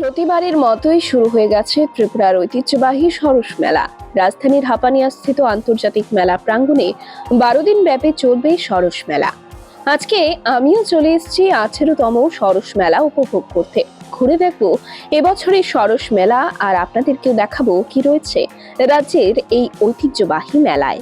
প্রতিবারের মতোই শুরু হয়ে গেছে ত্রিপুরার ঐতিহ্যবাহী সরস মেলা। রাজধানীর হাপানিয়াস্থিত আন্তর্জাতিক মেলা প্রাঙ্গণে বারো দিন ব্যাপী চলবে সরস মেলা। আজকে আমিও চলে এসেছি আঠেরোতম সরস মেলা উপভোগ করতে। ঘুরে দেখব এবছরের সরস মেলা আর আপনাদেরকেও দেখাবো কি রয়েছে রাজ্যের এই ঐতিহ্যবাহী মেলায়।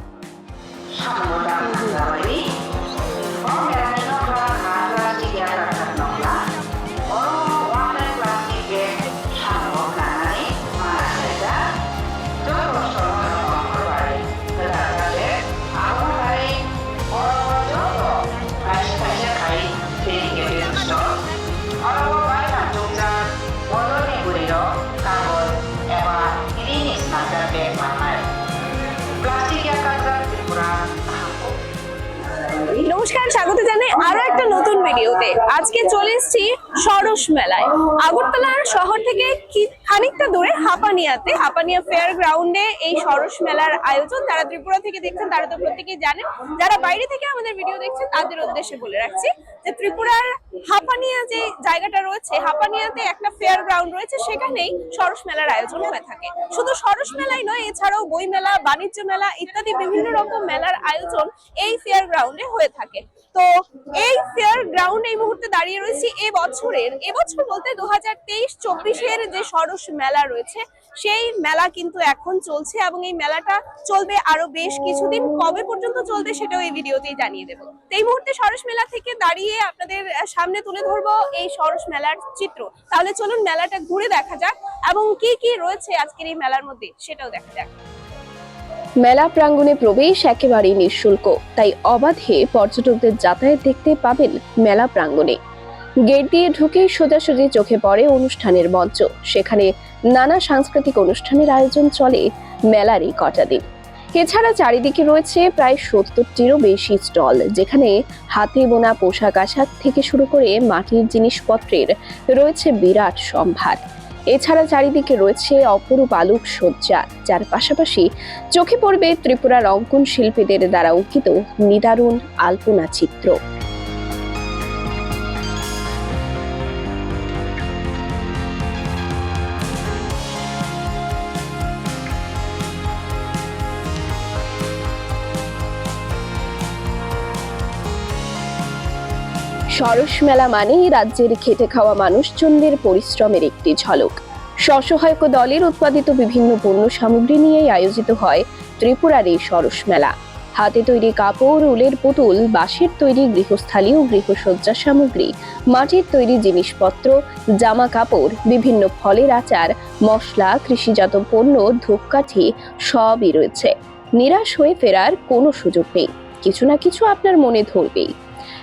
ভিডিওতে। আজকে চলে এসেছি সরস মেলায়। আগরতলার শহর থেকে কি- খানিকটা দূরে হাপানিয়াতে। হাপানিয়া ফেয়ার গ্রাউন্ডে এই সরস মেলার আয়োজন। যারা ত্রিপুরা থেকে দেখছেন, তারা তো প্রত্যেকেই জানেন। যারা বাইরে থেকে আমাদের ভিডিও দেখছেন, তাদের উদ্দেশ্যে বলে রাখছি যে ত্রিপুরার হাপানিয়া যে জায়গাটা রয়েছে হাপানিয়াতে একটা ফেয়ার গ্রাউন্ড রয়েছে। সেখানেই সরস মেলার আয়োজন হয়ে থাকে। শুধু সরস মেলাই নয়, এছাড়াও বই মেলা, বাণিজ্য মেলা ইত্যাদি বিভিন্ন রকম মেলার আয়োজন এই ফেয়ার গ্রাউন্ডে হয়ে থাকে। তো এই ফেয়ার গ্রাউন্ড এই মুহূর্তে দাঁড়িয়ে রয়েছি। এ বছরের এবছর বলতে দু হাজার তেইশ চব্বিশের যে সরস মেলা রয়েছে। সেই মেলা কিন্তু এখন চলছে এবং এই মেলাটা চলবে আরও বেশ কিছুদিন। কবে পর্যন্ত চলবে সেটাও এই ভিডিওতেই জানিয়ে দেবো। এই মুহূর্তে সরস মেলা থেকে দাঁড়িয়ে আপনাদের সামনে তুলে ধরবো এই সরস মেলার চিত্র। তাহলে চলুন মেলাটা ঘুরে দেখা যাক এবং কি কি রয়েছে আজকের এই মেলার মধ্যে সেটাও দেখা যাক। মেলা প্রাঙ্গণে প্রবেশ একেবারেই নিঃশুল্ক, তাই অবাধে পর্যটকদের যাতায়াত দেখতে পাবেন মেলা প্রাঙ্গণে। গেট দিয়ে ঢুকে সোজাসুজি চোখে পড়ে অনুষ্ঠানের মঞ্চ। সেখানে নানা সাংস্কৃতিক অনুষ্ঠানের আয়োজন চলে মেলারই কটা দিন। এছাড়া চারিদিকে রয়েছে প্রায় সত্তরটিরও বেশি স্টল, যেখানে হাতে বোনা পোশাক আশাক থেকে শুরু করে মাটির জিনিসপত্রের রয়েছে বিরাট সম্ভার। এছাড়া চারিদিকে রয়েছে অপরূপ আলোক সজ্জা, যার পাশাপাশি চোখে পড়বে ত্রিপুরার অঙ্কন শিল্পীদের দ্বারা অঙ্কিত নিদারুণ আলপনা চিত্র। সরস মেলা মানেই রাজ্যের খেটে খাওয়া মানুষজনদের পরিশ্রমের একটি ঝলক। স্বসহায়ক দলের উৎপাদিত বিভিন্ন পণ্য সামগ্রী নিয়েই আয়োজিত হয় ত্রিপুরার এই সরস মেলা। হাতে তৈরি কাপড়, উলের পুতুল, বাঁশের তৈরি গৃহস্থালী ও গৃহসজ্জা সামগ্রী, মাটির তৈরি জিনিসপত্র, জামা কাপড়, বিভিন্ন ফলের আচার, মশলা, কৃষিজাত পণ্য, ধূপকাঠি সবই রয়েছে। নিরাশ হয়ে ফেরার কোনো সুযোগ নেই। কিছু না কিছু আপনার মনে ধরবেই।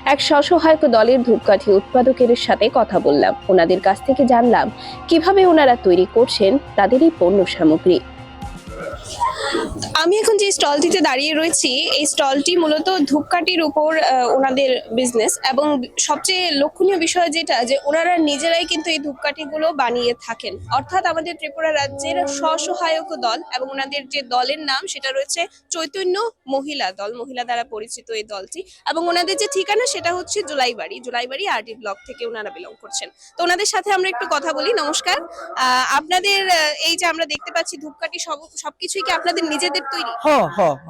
এক স্বসহায়ক দলের ধূপকাঠি উৎপাদকের সাথে কথা বললাম। ওনাদের কাছ থেকে জানলাম, কীভাবে ওনারা তৈরি করছেন তাদের এই পণ্য সামগ্রী। আমি এখন যে স্টলটিতে দাঁড়িয়ে রয়েছি, এই স্টলটি মূলত ধূপকাঠির উপর ওনাদের বিজনেস এবং সবচেয়ে লক্ষণীয় বিষয় যেটা, যে ওনারা নিজেরাই কিন্তু এই ধূপকাঠিগুলো বানিয়ে থাকেন। অর্থাৎ আমাদের ত্রিপুরা রাজ্যের স্বসহায়ক দল এবং ওনাদের যে দলের নাম, সেটা রয়েছে চৈতন্য মহিলা দল, মহিলা দ্বারা পরিচিত এই দলটি এবং ওনাদের যে ঠিকানা, সেটা হচ্ছে জুলাইবাড়ি জুলাইবাড়ি আরডি ব্লক থেকে ওনারা বিলং করছেন। তো ওনাদের সাথে আমরা একটু কথা বলি, নমস্কার। আপনাদের এই যে আমরা দেখতে পাচ্ছি ধূপকাঠি সব, সবকিছুই কি আপনাদের নিজেদের তৈরি হ হ হ।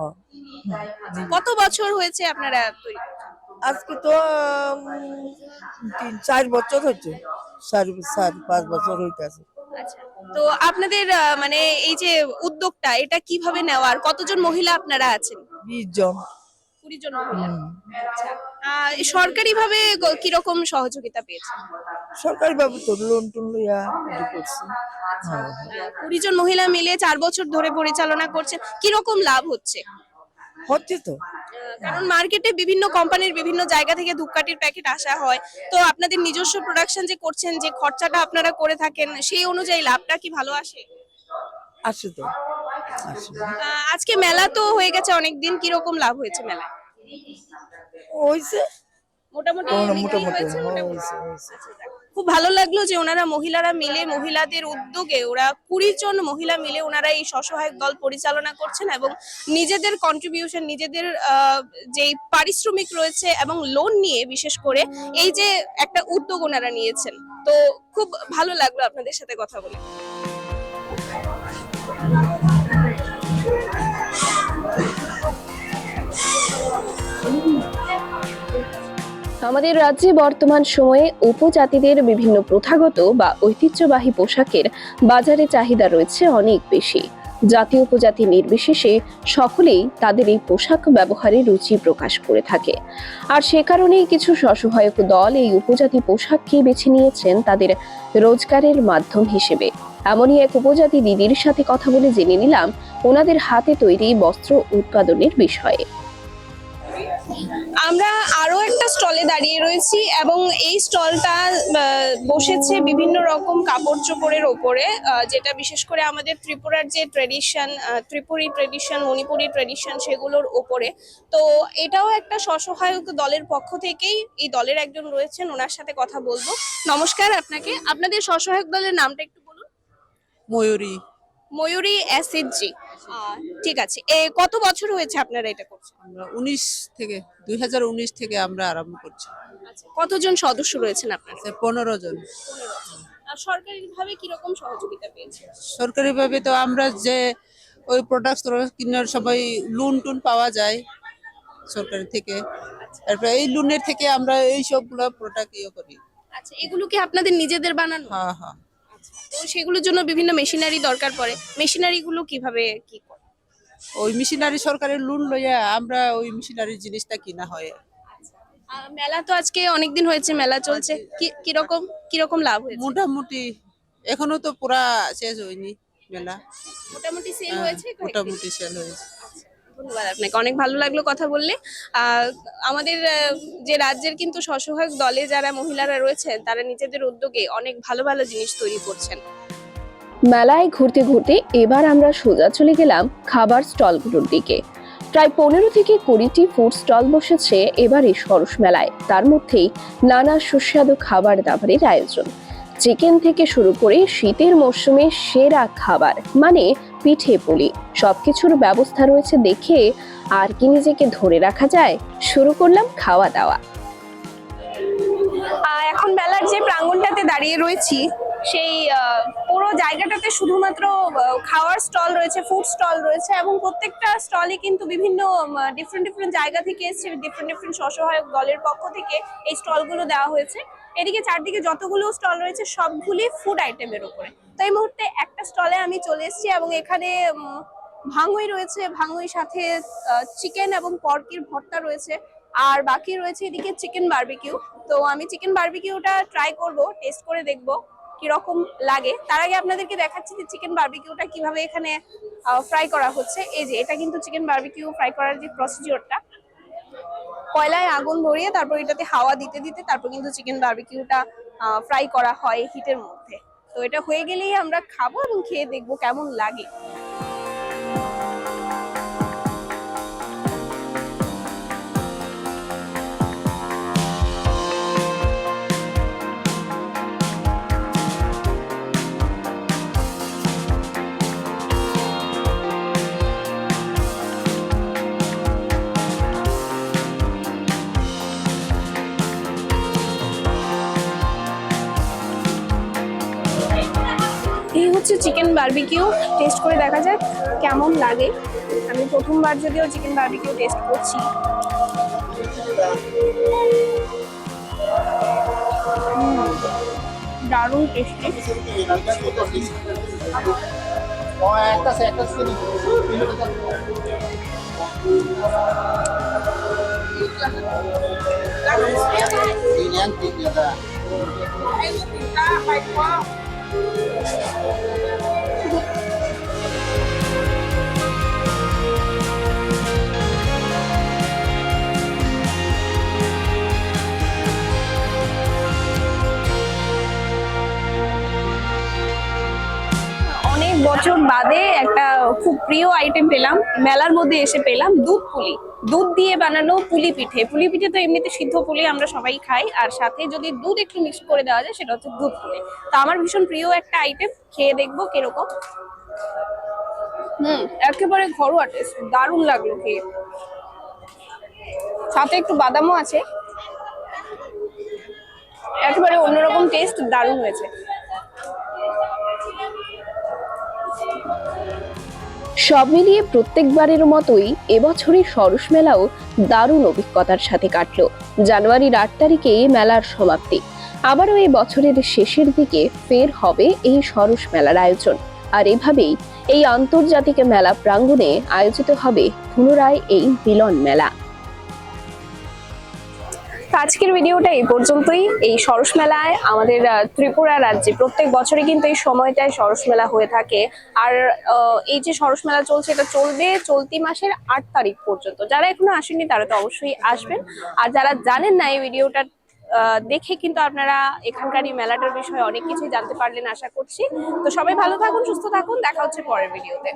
কত বছর হয়েছে আপনারা তৈরি? আজকে তো তিন চার বছর হচ্ছে চার চার পাঁচ বছর হইতেছে আচ্ছা তো আপনাদের আহ, মানে এই যে উদ্যোগটা এটা কীভাবে নেওয়া আর কতজন মহিলা আপনারা আছেন? বিশ জন। কুড়ি জন মহিলা। আচ্ছা সরকারি ভাবে কীরকম সহযোগিতা পেয়েছেন? সরকারি বাবু তো লোন টোন লইয়া করছে। হ্যাঁ, হ্যাঁ। কুড়ি জন মহিলা মিলে চার বছর ধরে পরিচালনা করছেন কীরকম লাভ হচ্ছে? হচ্ছে তো। কারণ মার্কেটে বিভিন্ন কোম্পানির বিভিন্ন জায়গা থেকে ধূপকাঠির প্যাকেট আসা হয়। তো আপনাদের নিজস্ব প্রোডাকশন যে করছেন যে খরচাটা আপনারা করে থাকেন সেই অনুযায়ী লাভটা কি ভালো আসে? আসে তো। আজকে মেলা তো হয়ে গেছে অনেক দিন কীরকম লাভ হয়েছে মেলায়? হইছে মোটামুটি বিক্রি মোটামুটি খুব ভালো লাগল যে ওনারা মহিলারা মিলে মহিলাদের উদ্যোগে ওরা কুড়ি জন মহিলা মিলে ওনারা এই স্বসহায়ক দল পরিচালনা করছেন এবং নিজেদের কন্ট্রিবিউশন নিজেদের যেই পারিশ্রমিক রয়েছে এবং লোন নিয়ে বিশেষ করে এই যে একটা উদ্যোগ ওনারা নিয়েছেন। তো খুব ভালো লাগল আপনাদের সাথে কথা বলে। আমাদের রাজ্যে বর্তমান সময়ে উপজাতিদের বিভিন্ন প্রথাগত বা ঐতিহ্যবাহী পোশাকের বাজারে চাহিদা রয়েছে অনেক বেশি। জাতি উপজাতি নির্বিশেষে সকলেই তাদের এই পোশাক ব্যবহারে রুচি প্রকাশ করে থাকে। আর সে কারণেই কিছু স্বসহায়ক দল এই উপজাতি পোশাককে বেছে নিয়েছেন তাদের রোজগারের মাধ্যম হিসেবে। এমনই এক উপজাতি দিদির সাথে কথা বলে জেনে নিলাম, ওনাদের হাতে তৈরি বস্ত্র উৎপাদনের বিষয়ে। আমরা আরও একটা স্টলে দাঁড়িয়ে রয়েছি এবং এই স্টলটা বসেছে বিভিন্ন রকম কাপড় চোপড়ের ওপরে যেটা বিশেষ করে আমাদের ত্রিপুরার যে tradition Tripuri tradition Manipuri tradition সেগুলোর ওপরে। তো এটাও একটা স্বসহায়ক দলের পক্ষ থেকেই এই দলের একজন রয়েছেন ওনার সাথে কথা বলব। নমস্কার আপনাকে। আপনাদের স্বসহায়ক দলের নামটা একটু বলুন। ময়ূরী। ময়ূরী এসএসজি ঠিক আছে। এ কত বছর হয়েছে আপনারা এটা করছেন? আমরা উনিশ থেকে দুই হাজার উনিশ থেকে আমরা আরম্ভ করছি। আচ্ছা কতজন সদস্য রয়েছেন আপনারা? সে পনেরো জন। আর সরকারিভাবে কীরকম সহযোগিতা পেয়েছে সরকারিভাবে তো আমরা যে ওই প্রোডাক্ট কেনার সময় লোন টুন পাওয়া যায় সরকারি থেকে। তারপরে এই লোনের থেকে আমরা এই সবগুলো প্রোডাক্ট ইয়ে করি। আচ্ছা এগুলো কি আপনাদের নিজেদের বানানো? হ্যাঁ হ্যাঁ। সেগুলোর জন্য বিভিন্ন মেশিনারি দরকার পড়ে। মেশিনারি গুলো কীভাবে কি করে? ওই মেশিনারি সরকারের লোন লইয়া আমরা ওই মেশিনারি জিনিসটা কিনা হয়। আহ, মেলা তো আজকে অনেক দিন হয়েছে মেলা চলছে। কি কীরকম কীরকম লাভ হয়েছে? মোটামুটি এখনও তো পুরা শেষ হয়নি মেলা। মোটামুটি সেল হ্যাঁ, হয়েছে কয়েকদিন? মোটামুটি সেল হয়েছে। ধন্যবাদ আপনাকে অনেক ভালো লাগল কথা বললে। আমাদের যে রাজ্যের কিন্তু স্বসহায়ক দলে যারা মহিলারা রয়েছেন, তারা নিজেদের উদ্যোগে অনেক ভালো ভালো জিনিস তৈরি করছেন। মেলায় ঘুরতে ঘুরতে এবার আমরা সোজা চলে গেলাম খাবার স্টলগুলোর দিকে। প্রায় পনেরো থেকে কুড়িটি ফুড স্টল বসেছে এবার এই সরস মেলায়। তার মধ্যেই নানা সুস্বাদু খাবার দাবারের আয়োজন। চিকেন থেকে শুরু করে শীতের মরশুমে সেরা খাবার মানে পিঠে পুলি। সবকিছুর ব্যবস্থা রয়েছে দেখে আর কি নিজেকে ধরে রাখা যায়, শুরু করলাম খাওয়া দাওয়া। এখন মেলার যে প্রাঙ্গনটাতে দাঁড়িয়ে রয়েছি সেই পুরো জায়গাটাতে শুধুমাত্র খাওয়ার স্টল রয়েছে ফুড স্টল রয়েছে এবং প্রত্যেকটা স্টলে কিন্তু বিভিন্ন ডিফারেন্ট ডিফারেন্ট জায়গা থেকে এসেছে ডিফারেন্ট ডিফারেন্ট স্বসহায়ক দলের পক্ষ থেকে এই স্টলগুলো দেওয়া হয়েছে। এদিকে চারদিকে যতগুলো স্টল রয়েছে, সবগুলি ফুড আইটেমের উপরে। তো এই মুহূর্তে একটা স্টলে আমি চলে এসেছি এবং এখানে ভাঙুই রয়েছে, ভাঙুই সাথে চিকেন এবং পর্কির ভর্তা রয়েছে। আর বাকি রয়েছে এদিকে চিকেন বার্বিকিউ তো আমি চিকেন বারবিকিউটা ট্রাই করব টেস্ট করে দেখব। কীরকম লাগে? তার আগে আপনাদেরকে দেখাচ্ছি যে চিকেন বার্বিকিউটা কীভাবে এখানে ফ্রাই করা হচ্ছে। এই যে, এটা কিন্তু চিকেন বার্বিকিউ ফ্রাই করার যে প্রসিডিওরটা কয়লায় আগুন ধরিয়ে তারপর এটাতে হাওয়া দিতে দিতে তারপর কিন্তু চিকেন বার্বিকিউটা ফ্রাই করা হয় হিটের মধ্যে। তো এটা হয়ে গেলেই আমরা খাব এবং খেয়ে দেখব কেমন লাগে। চিকেন বারবিকিউ টেস্ট করে দেখা যাক কেমন লাগে। আমি প্রথমবার যদিও চিকেন বারবিকিউ টেস্ট করছি। দারুণ টেস্টি বছর বাদে একটা খুব প্রিয় আইটেম পেলাম। মেলার মধ্যে এসে পেলাম দুধ পুলি। দুধ দিয়ে বানানো পুলি পিঠে। পুলি পিঠে তো এমনিতে সিদ্ধ পুলি আমরা সবাই খাই। আর সাথে যদি দুধ একটু মিক্স করে দেওয়া যায়, সেটা হচ্ছে দুধ পুলি। তো আমার ভীষণ প্রিয় একটা আইটেম খেয়ে দেখব কীরকম। হুম, একেবারে ঘরোয়া টেস্ট দারুণ লাগল খেয়ে। সাথে একটু বাদামও আছে। একেবারে অন্যরকম টেস্ট দারুণ হয়েছে। সব মিলিয়ে প্রত্যেকবারের মতোই এবছরের সরস মেলাও দারুণ অভিজ্ঞতার সাথে কাটল। জানুয়ারির আট তারিখে মেলার সমাপ্তি। আবারও এই বছরের শেষের দিকে ফের হবে এই সরস মেলার আয়োজন। আর এভাবেই এই আন্তর্জাতিক মেলা প্রাঙ্গণে আয়োজিত হবে পুনরায় এই মিলন মেলা। আজকের ভিডিওটা এই পর্যন্তই। এই সরস মেলায় আমাদের ত্রিপুরা রাজ্যে প্রত্যেক বছরই কিন্তু এই সময়টায় সরস মেলা হয়ে থাকে। আর এই যে সরস মেলা চলছে, এটা চলবে চলতি মাসের আট তারিখ পর্যন্ত। যারা এখনও আসেননি, তারা তো অবশ্যই আসবেন। আর যারা জানেন না এই ভিডিওটা দেখে কিন্তু আপনারা এখানকার এই মেলাটার বিষয়ে অনেক কিছুই জানতে পারলেন আশা করছি। তো সবাই ভালো থাকুন, সুস্থ থাকুন। দেখা হচ্ছে পরের ভিডিওতে।